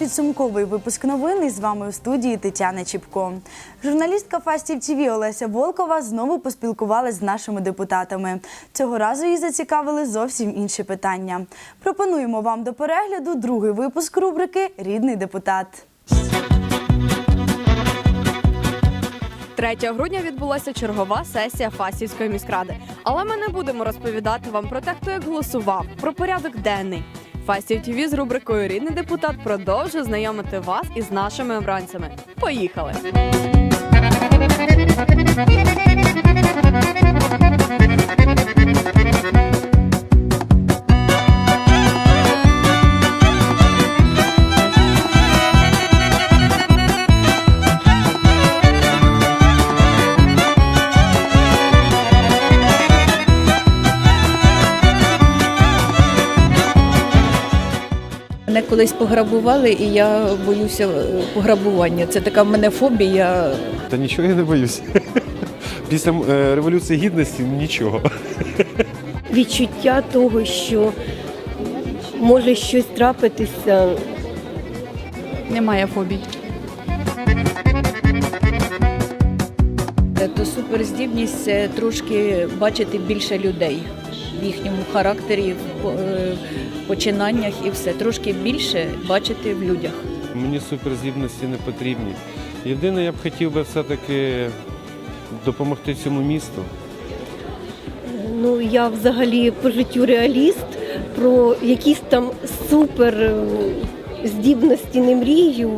підсумковий випуск новин. І з вами у студії Тетяна Чіпко. Журналістка Фастів ТВ Олеся Волкова знову поспілкувалась з нашими депутатами. Цього разу її зацікавили зовсім інші питання. Пропонуємо вам до перегляду другий випуск рубрики Рідний депутат. 3 грудня відбулася чергова сесія Фастівської міськради. Але ми не будемо розповідати вам про те, хто як голосував, про порядок денний. Фастів ТВ з рубрикою Рідний депутат продовжує знайомити вас із нашими обранцями. Поїхали! Колись пограбували, і я боюся е, пограбування. Це така в мене фобія. Та нічого я не боюсь. Після е, революції гідності нічого. відчуття того, що може щось трапитися. Немає фобій. Е, То суперздібність це трошки бачити більше людей в їхньому характері, в е, починаннях і все. Трошки більше бачити в людях. Мені суперздібності не потрібні. Єдине, я б хотів би все-таки допомогти цьому місту. Ну я взагалі по життю реаліст про якісь там супер е, здібності не мрію.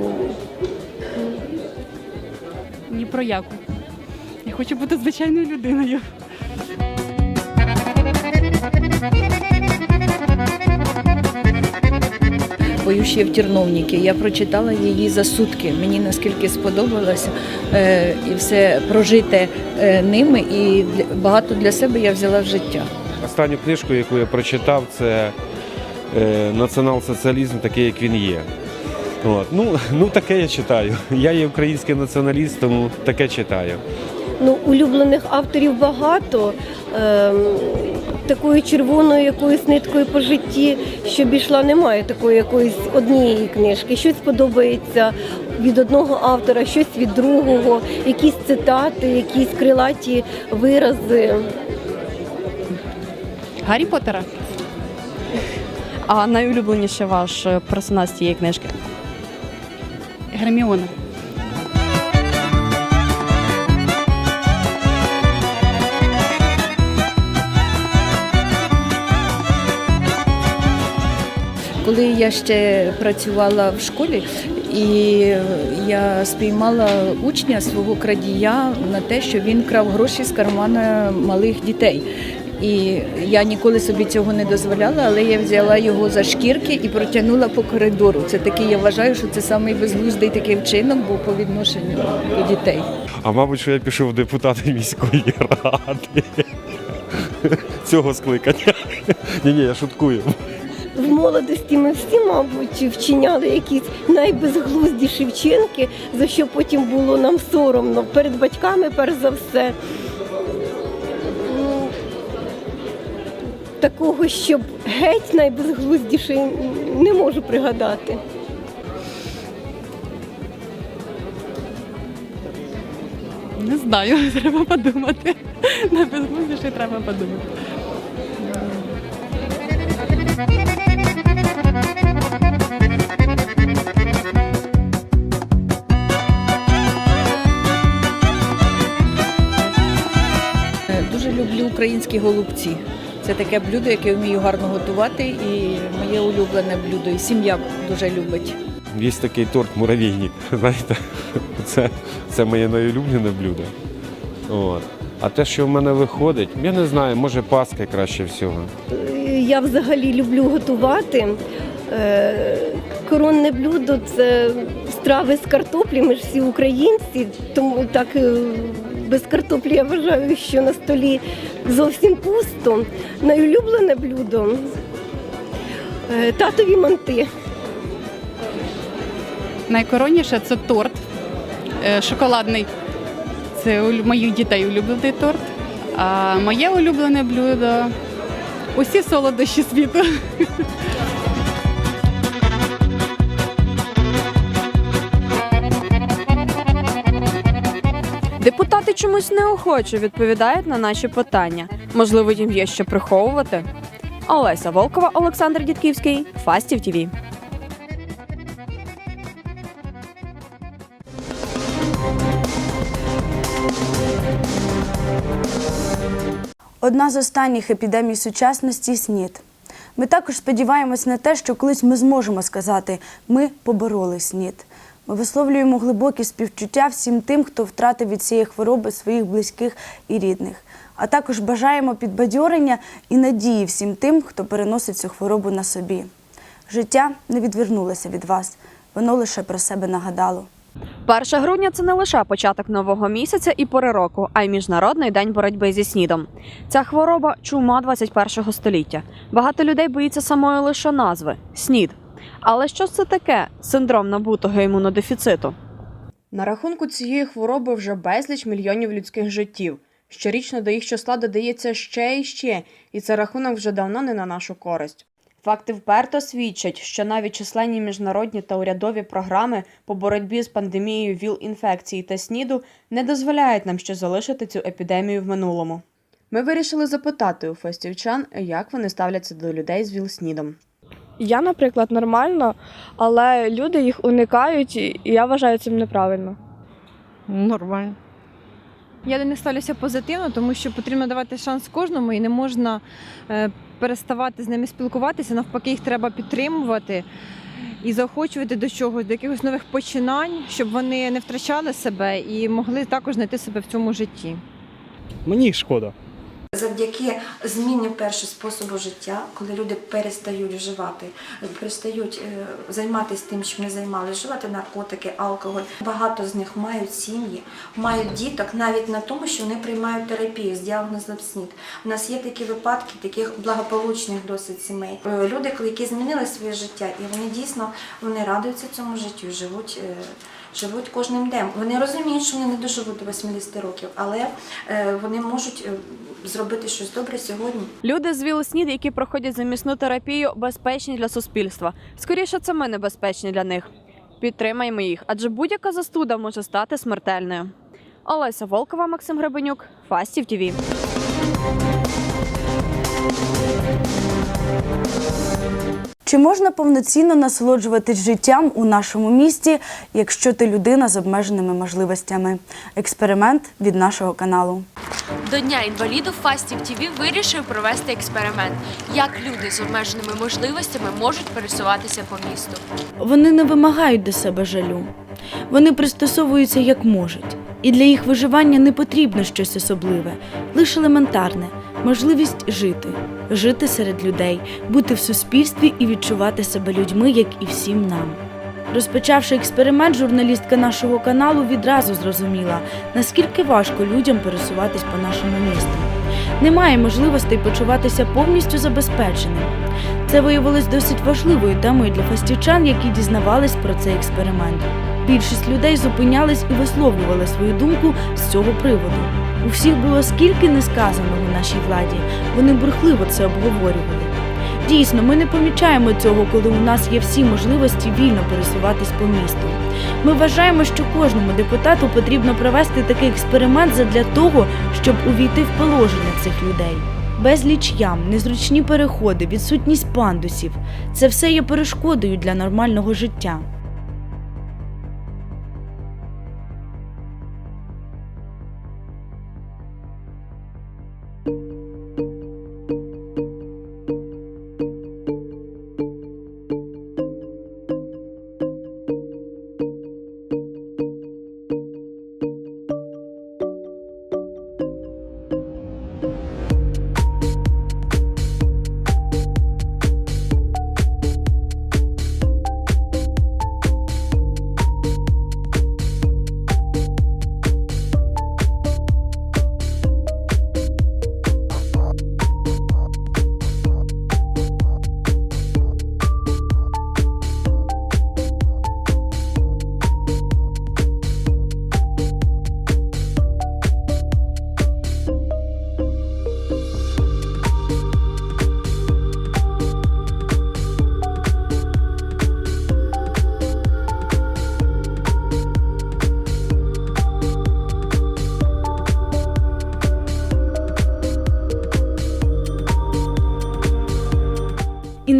Ні про яку. Я хочу бути звичайною людиною. Бою ще в Терновніки. Я прочитала її за сутки. Мені наскільки сподобалося е, і все прожите е, ними, і багато для себе я взяла в життя. Останню книжку, яку я прочитав, це е, Націонал-соціалізм, такий, як він є. От. Ну, ну, таке я читаю. Я є український націоналіст, тому таке читаю. Ну, улюблених авторів багато. Ем, такою червоною якоюсь ниткою по житті, щоб ішла, немає такої якоїсь однієї книжки. Щось подобається від одного автора, щось від другого, якісь цитати, якісь крилаті вирази. Гаррі Поттера. А найулюбленіший ваш е, персонаж цієї книжки? Герміона. Коли я ще працювала в школі, і я спіймала учня свого крадія на те, що він крав гроші з кармана малих дітей. І я ніколи собі цього не дозволяла, але я взяла його за шкірки і протягнула по коридору. Це такий, я вважаю, що це самий безглуздий такий вчинок був по відношенню до дітей. А мабуть, що я пішов в депутати міської ради. Цього скликання. Ні, ні, я шуткую. В молодості ми всі, мабуть, вчиняли якісь найбезглуздіші вчинки, за що потім було нам соромно перед батьками, перш за все. Такого, щоб геть найбезглуздіше не можу пригадати. Не знаю, треба подумати. На безглуздіше треба подумати. Е, Дуже люблю українські голубці. Це таке блюдо, яке я вмію гарно готувати, і моє улюблене блюдо. І сім'я дуже любить. Є такий торт муравейник, знаєте, це, це моє найулюблене блюдо. От. А те, що в мене виходить, я не знаю, може паска краще всього. Я взагалі люблю готувати. Е, Коронне блюдо це страви з картоплі. Ми ж всі українці, тому так е, без картоплі я вважаю, що на столі зовсім пусто. Найулюблене блюдо е, татові манти. Найкоронніше це торт е, шоколадний. Це моїх дітей улюблений торт. А моє улюблене блюдо усі солодощі світу. чомусь неохоче відповідають на наші питання. Можливо, їм є що приховувати. Олеся Волкова, Олександр Дідківський, Фастів ТІВІ. Одна з останніх епідемій сучасності СНІД. Ми також сподіваємось на те, що колись ми зможемо сказати ми побороли СНІД. Ми висловлюємо глибокі співчуття всім тим, хто втратив від цієї хвороби своїх близьких і рідних. А також бажаємо підбадьорення і надії всім тим, хто переносить цю хворобу на собі. Життя не відвернулося від вас, воно лише про себе нагадало. 1 грудня це не лише початок нового місяця і пори року, а й міжнародний день боротьби зі снідом. Ця хвороба чума 21 століття. Багато людей боїться самої лише назви снід. Але що це таке синдром набутого імунодефіциту? На рахунку цієї хвороби вже безліч мільйонів людських життів. Щорічно до їх числа додається ще і ще, і це рахунок вже давно не на нашу користь. Факти вперто свідчать, що навіть численні міжнародні та урядові програми по боротьбі з пандемією ВІЛ-інфекції та СНІДу не дозволяють нам ще залишити цю епідемію в минулому. Ми вирішили запитати у фестівчан, як вони ставляться до людей з ВІЛ-СНІДом. Я, наприклад, нормально, але люди їх уникають, і я вважаю цим неправильно. Нормально. Я до них ставлюся позитивно, тому що потрібно давати шанс кожному і не можна е, переставати з ними спілкуватися. Навпаки, їх треба підтримувати і заохочувати до чогось, до якихось нових починань, щоб вони не втрачали себе і могли також знайти себе в цьому житті. Мені їх шкода. Завдяки зміні перше способу життя, коли люди перестають вживати, перестають е, займатися тим, чим не займалися, вживати наркотики, алкоголь. Багато з них мають сім'ї, мають діток навіть на тому, що вони приймають терапію з діагнозом СНІД. У нас є такі випадки, таких благополучних досить сімей. Е, Люди, які змінили своє життя, і вони дійсно вони радуються цьому життю, живуть. Живуть кожним днем. Вони розуміють, що вони не доживуть до 80 років, але е, вони можуть е, зробити щось добре сьогодні. Люди з ВІЛ-СНІД, які проходять замісну терапію, безпечні для суспільства. Скоріше, це ми небезпечні для них. Підтримаймо їх, адже будь-яка застуда може стати смертельною. Олеся Волкова, Максим Гребенюк, Фастів ТІВІ. Чи можна повноцінно насолоджуватись життям у нашому місті, якщо ти людина з обмеженими можливостями? Експеримент від нашого каналу. До Дня інвалідів Фастів ТВ вирішив провести експеримент, як люди з обмеженими можливостями можуть пересуватися по місту. Вони не вимагають до себе жалю. Вони пристосовуються як можуть. І для їх виживання не потрібно щось особливе, лише елементарне можливість жити, жити серед людей, бути в суспільстві і відчувати себе людьми, як і всім нам. Розпочавши експеримент, журналістка нашого каналу відразу зрозуміла, наскільки важко людям пересуватись по нашому місту. Немає можливостей почуватися повністю забезпеченим. Це виявилось досить важливою темою для фастівчан, які дізнавались про цей експеримент. Більшість людей зупинялись і висловлювали свою думку з цього приводу. У всіх було скільки несказаного нашій владі, вони бурхливо це обговорювали. Дійсно, ми не помічаємо цього, коли у нас є всі можливості вільно пересуватись по місту. Ми вважаємо, що кожному депутату потрібно провести такий експеримент задля того, щоб увійти в положення цих людей. Безліч ям, незручні переходи, відсутність пандусів це все є перешкодою для нормального життя.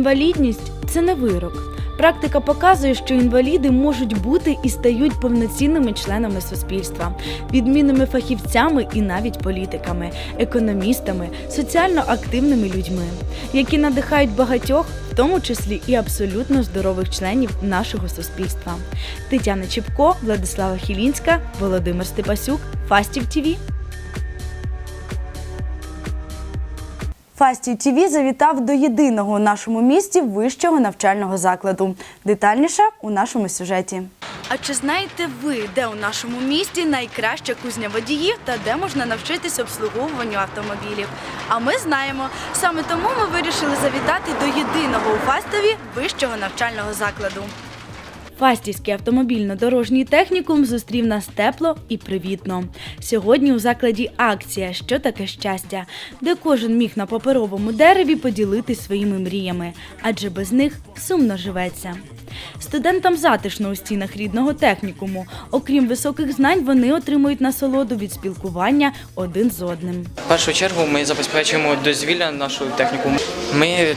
Інвалідність це не вирок. Практика показує, що інваліди можуть бути і стають повноцінними членами суспільства, відмінними фахівцями і навіть політиками, економістами, соціально активними людьми, які надихають багатьох, в тому числі і абсолютно здорових членів нашого суспільства. Тетяна Чіпко, Владислава Хілінська, Володимир Степасюк, Фастів ТІВІ. Фастів ТІВІ завітав до єдиного у нашому місті вищого навчального закладу. Детальніше у нашому сюжеті. А чи знаєте ви, де у нашому місті найкраща кузня водіїв та де можна навчитись обслуговуванню автомобілів? А ми знаємо. Саме тому ми вирішили завітати до єдиного у Фастові вищого навчального закладу. Фастівський автомобільно-дорожній технікум зустрів нас тепло і привітно. Сьогодні у закладі акція Що таке щастя, де кожен міг на паперовому дереві поділитись своїми мріями, адже без них сумно живеться. Студентам затишно у стінах рідного технікуму. Окрім високих знань, вони отримують насолоду від спілкування один з одним. В першу чергу ми забезпечуємо дозвілля нашого техніку. Ми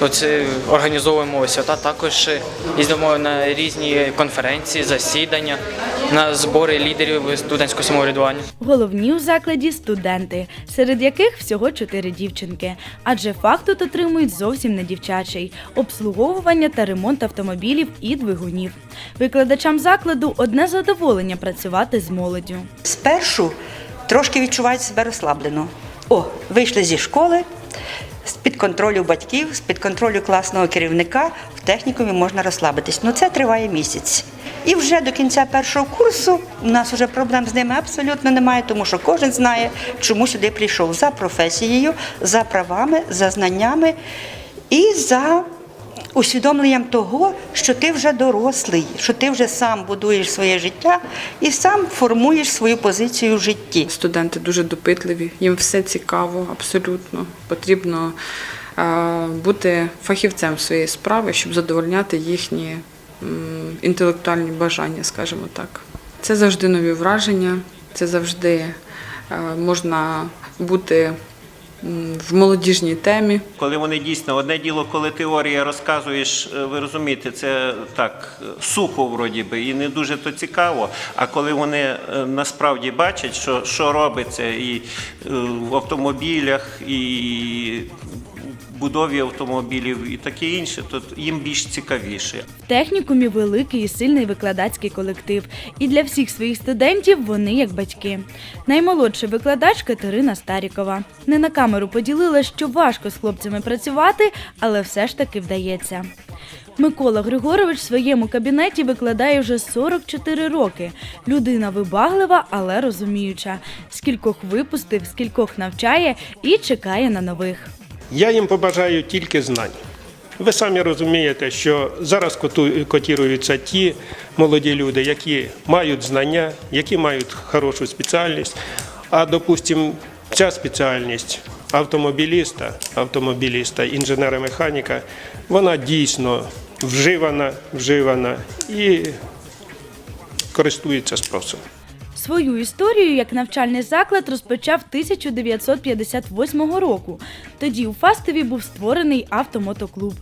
оце, організовуємо свята, також їздимо на різні конференції, засідання, на збори лідерів студентського самоврядування. Головні у закладі студенти, серед яких всього чотири дівчинки. Адже факт тут отримують зовсім не дівчачий обслуговування та ремонт автомобілів і двигунів. Викладачам закладу одне задоволення працювати з молоддю. Спершу трошки відчувають себе розслаблено. О, вийшли зі школи, з-під контролю батьків, з-під контролю класного керівника в технікумі можна розслабитись. Ну це триває місяць. І вже до кінця першого курсу у нас вже проблем з ними абсолютно немає, тому що кожен знає, чому сюди прийшов за професією, за правами, за знаннями і за усвідомленням того, що ти вже дорослий, що ти вже сам будуєш своє життя і сам формуєш свою позицію в житті. Студенти дуже допитливі, їм все цікаво, абсолютно. Потрібно е, бути фахівцем своєї справи, щоб задовольняти їхні інтелектуальні бажання, скажімо так. Це завжди нові враження, це завжди е, можна бути в молодіжній темі. Коли вони дійсно одне діло, коли теорія розказуєш, е, ви розумієте, це так е, сухо вроді би і не дуже то цікаво. А коли вони е, насправді бачать, що, що робиться і в автомобілях, і будові автомобілів, і таке інше, то їм більш цікавіше. В технікумі великий і сильний викладацький колектив. І для всіх своїх студентів вони як батьки. Наймолодший викладач Катерина Старікова. Не на камеру поділила, що важко з хлопцями працювати, але все ж таки вдається. Микола Григорович в своєму кабінеті викладає вже 44 роки. Людина вибаглива, але розуміюча. Скількох випустив, скількох навчає і чекає на нових. Я їм побажаю тільки знань. Ви самі розумієте, що зараз котіруються ті молоді люди, які мають знання, які мають хорошу спеціальність. А, допустимо, ця спеціальність автомобіліста, автомобіліста, інженера-механіка, вона дійсно вживана, вживана і користується спросом. Свою історію як навчальний заклад розпочав 1958 року. Тоді у Фастові був створений автомотоклуб.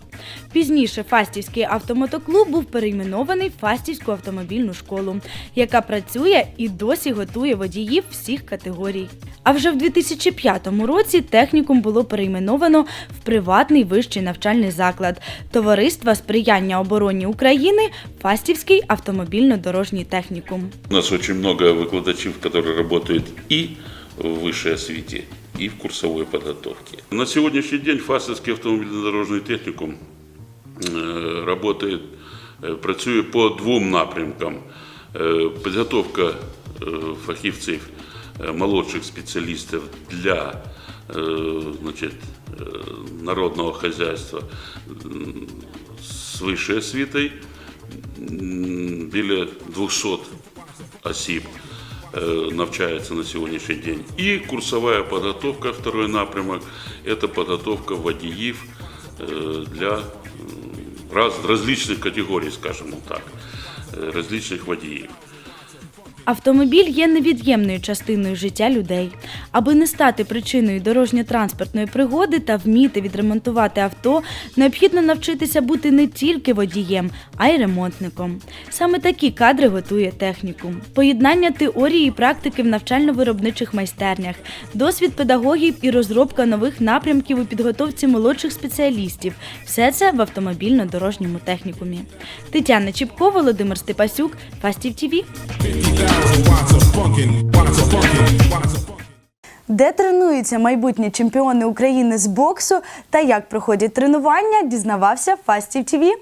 Пізніше Фастівський автомотоклуб був перейменований Фастівську автомобільну школу, яка працює і досі готує водіїв всіх категорій. А вже в 2005 році технікум було перейменовано в приватний вищий навчальний заклад Товариства сприяння обороні України Фастівський автомобільно-дорожній технікум. У нас очень много выкладачів, которые работают и в высшей освите, и в курсовой подготовке. На сегодняшний день Фастовский автомобильно-дорожный техникум э, работает, э, працює по двом напрямкам. Э, Підготовка э, фахівців, э, молодших спеціалістів для э, значить, э, народного хозяйства м, з вищою освітою, м, біля 200 осіб е, навчається на сегодняшний день. И курсовая подготовка, второй напрямок, это подготовка водіїв е, для раз, различных категорий, скажем так, различных различних водіїв. Автомобіль є невід'ємною частиною життя людей. Аби не стати причиною дорожньо-транспортної пригоди та вміти відремонтувати авто, необхідно навчитися бути не тільки водієм, а й ремонтником. Саме такі кадри готує технікум. Поєднання теорії і практики в навчально-виробничих майстернях, досвід педагогів і розробка нових напрямків у підготовці молодших спеціалістів. Все це в автомобільно-дорожньому технікумі. Тетяна Чіпко, Володимир Степасюк, Фастів ТІВІ. Де тренуються майбутні чемпіони України з боксу та як проходять тренування, дізнавався Фастів ТІВІ.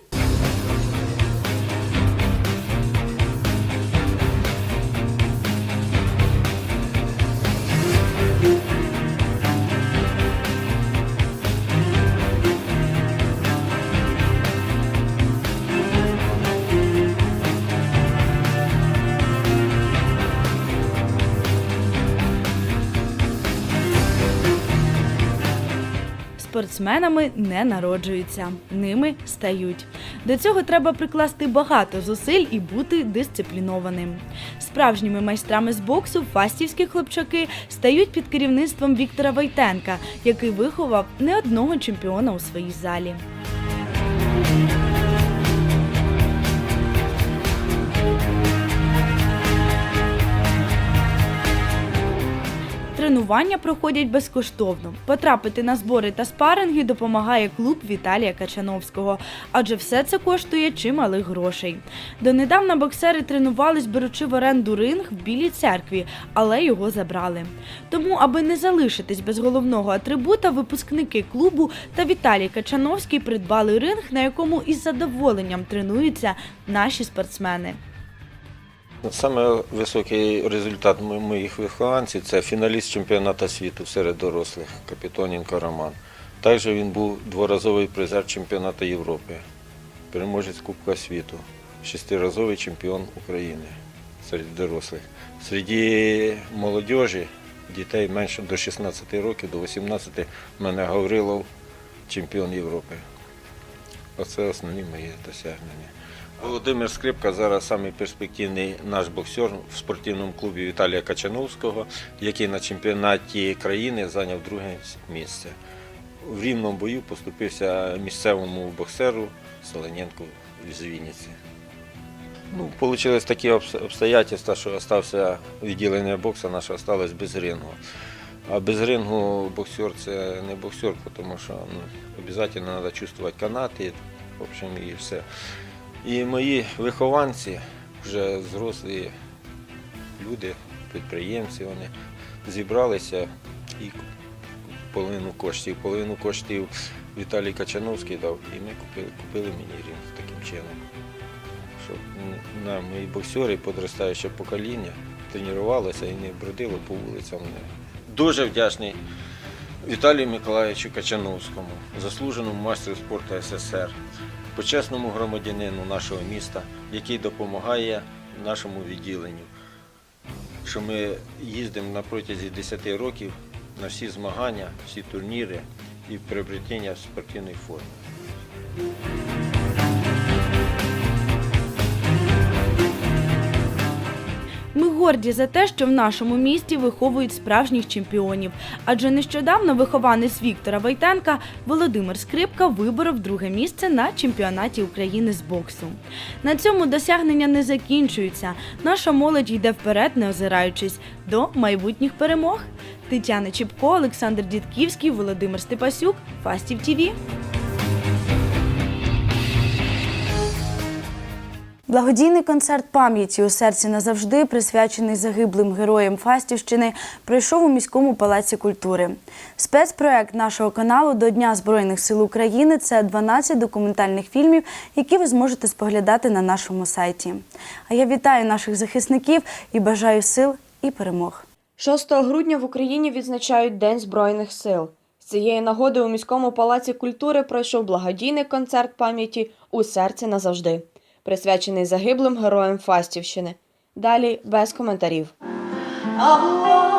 Спортсменами не народжуються, ними стають. До цього треба прикласти багато зусиль і бути дисциплінованим. Справжніми майстрами з боксу фастівські хлопчаки стають під керівництвом Віктора Войтенка, який виховав не одного чемпіона у своїй залі. Тренування проходять безкоштовно. Потрапити на збори та спаринги допомагає клуб Віталія Качановського, адже все це коштує чималих грошей. Донедавна боксери тренувались, беручи в оренду ринг в Білій церкві, але його забрали. Тому, аби не залишитись без головного атрибута, випускники клубу та Віталій Качановський придбали ринг, на якому із задоволенням тренуються наші спортсмени. Саме високий результат моїх вихованців це фіналіст чемпіонату світу серед дорослих Капітоненко Роман. Також він був дворазовий призер чемпіонату Європи, переможець Кубка світу, шестиразовий чемпіон України серед дорослих. Серед молодіжі, дітей менше до 16 років, до 18 в мене Гаврилов, чемпіон Європи. Оце основні мої досягнення. Володимир Скрипка зараз самий перспективний наш боксер в спортивному клубі Віталія Качановського, який на чемпіонаті країни зайняв друге місце. В рівному бою поступився місцевому боксеру Солоненку з Вінниці. Ну, Получилось такі обстоятельства, що остався відділення боксу, наше осталось без рингу. А без рингу боксер це не боксер, тому що ну, обов'язково треба чувствувати канати, в общем, і все. І мої вихованці, вже зрослі люди, підприємці, вони зібралися і половину коштів. Половину коштів Віталій Качановський дав, і ми купили, купили мені ринг таким чином. Щоб на мої боксери, подростаюче покоління, тренувалося і не бродило по вулицям. Дуже вдячний Віталію Миколаївичу Качановському, заслуженому майстру спорту СССР, почесному громадянину нашого міста, який допомагає нашому відділенню. Що ми їздимо на протязі 10 років на всі змагання, всі турніри і приобретення спортивної форми. Горді за те, що в нашому місті виховують справжніх чемпіонів. Адже нещодавно вихованець Віктора Войтенка Володимир Скрипка виборов друге місце на чемпіонаті України з боксу. На цьому досягнення не закінчуються. Наша молодь йде вперед, не озираючись до майбутніх перемог. Тетяна Чіпко, Олександр Дідківський, Володимир Степасюк, Фастів ТІВІ. Благодійний концерт пам'яті у серці назавжди, присвячений загиблим героям Фастівщини, пройшов у міському палаці культури. Спецпроект нашого каналу до Дня Збройних сил України це 12 документальних фільмів, які ви зможете споглядати на нашому сайті. А я вітаю наших захисників і бажаю сил і перемог. 6 грудня в Україні відзначають День Збройних сил. З цієї нагоди у міському палаці культури пройшов благодійний концерт пам'яті у серці назавжди, присвячений загиблим героям Фастівщини. Далі без коментарів. Мами була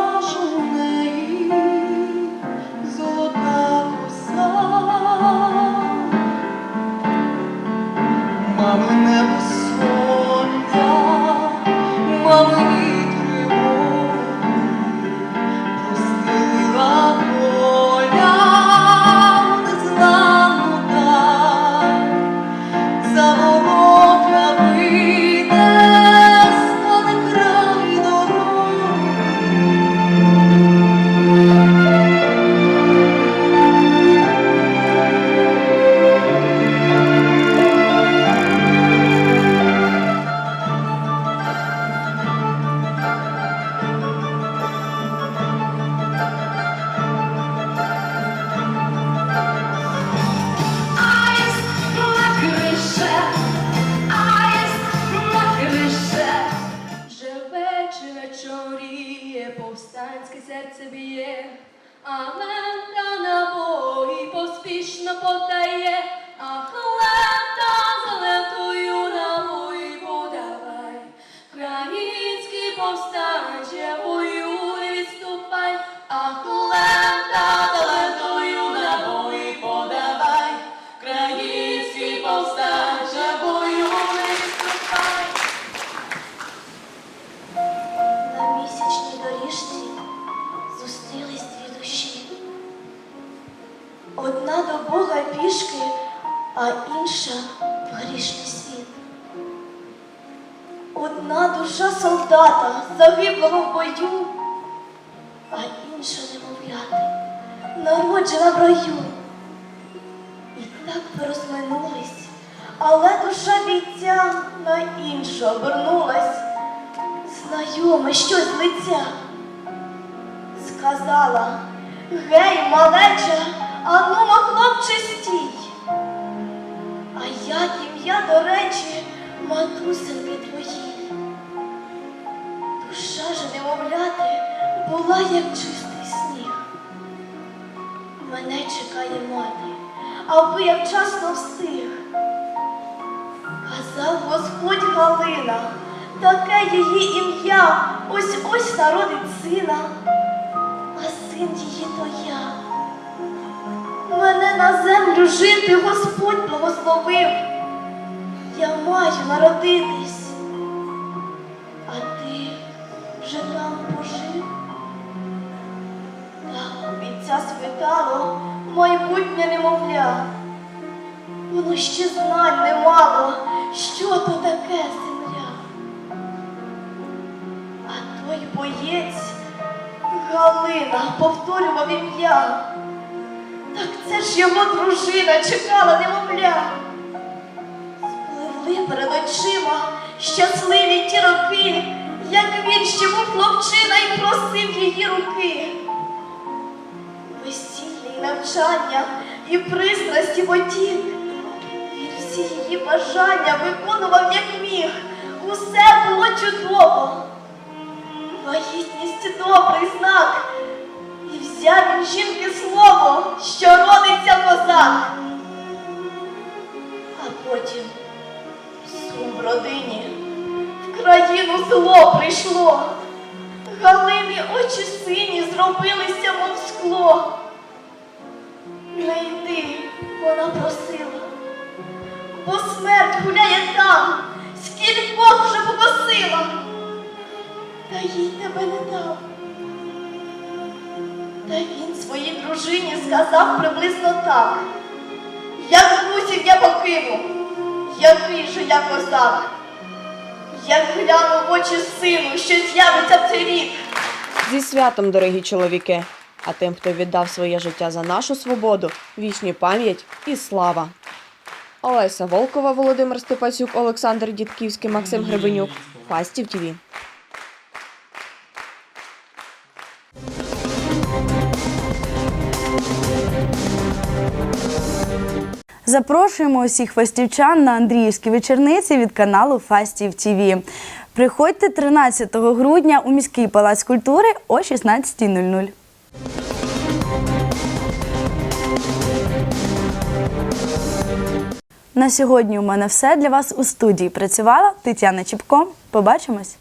загиблого в бою, а інша немовляти, народжена в раю. І так ви розминулись, але душа бійця на іншу обернулась. Знайоме щось лиця. Сказала, гей, малече, анума, хлопче, стій. А як ім'я, до речі, матусинки твої. Душа ж немовляти була, як чистий сніг. Мене чекає мати, аби я вчасно встиг. Казав Господь Галина, таке її ім'я, ось ось народить сина, а син її то я. Мене на землю жити Господь благословив. Я маю народитись, вже там пожив. Так обіця світало майбутнє немовля. Воно ще знань не мало, що то таке земля. А той боєць Галина повторював ім'я. Так це ж його дружина чекала немовля. Спливли перед очима щасливі ті роки, як він ще був хлопчина і просив її руки. Весілля і навчання і пристрасті потік. Він всі її бажання виконував, як міг. Усе було чудово. Вагітність добрий знак. І взяв він жінки слово, що родиться козак. А потім сум родині, зло прийшло. Галині очі сині зробилися, мов скло. Не йди, вона просила, бо смерть гуляє там, скількох вже покосила, та їй тебе не дав. Та він своїй дружині сказав приблизно так. Як друзів я покину, який же я козак, як гляну в очі сину, що з'явиться в цей рік. Зі святом, дорогі чоловіки! А тим, хто віддав своє життя за нашу свободу, вічні пам'ять і слава. Олеся Волкова, Володимир Степасюк, Олександр Дідківський, Максим Гребенюк. Фастів ТІВІ. Запрошуємо усіх фастівчан на Андріївські вечорниці від каналу Фастів ТІВІ. Приходьте 13 грудня у міський палац культури о 16.00. На сьогодні у мене все для вас у студії. Працювала Тетяна Чіпко. Побачимось!